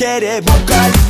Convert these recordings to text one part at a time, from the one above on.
querer bocado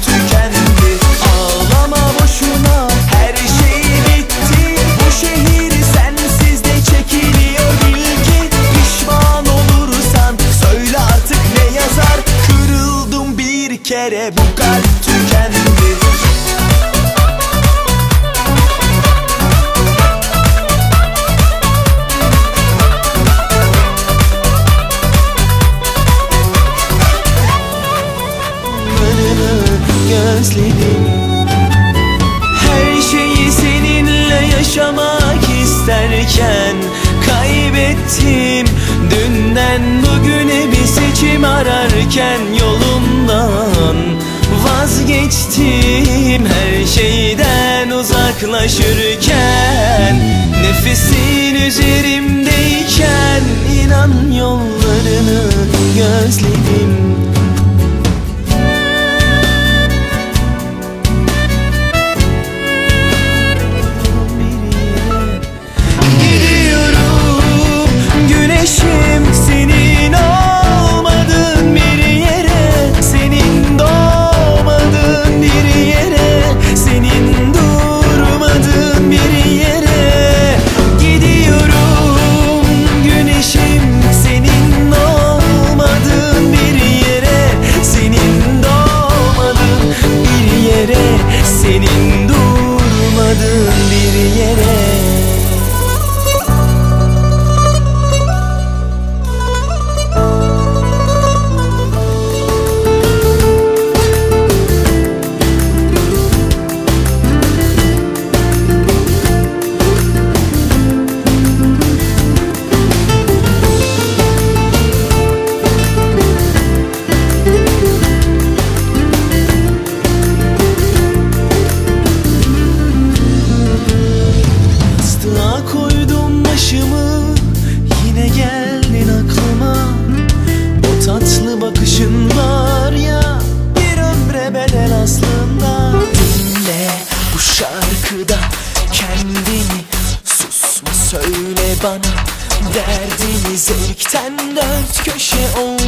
ben kaybettim. Dünden bugüne bir seçim ararken yolumdan Vazgeçtim. Her şeyden uzaklaşırken Nefesin üzerimdeyken inan yolları varmadığım bir yere. bana Derdini zevkten dört köşe ol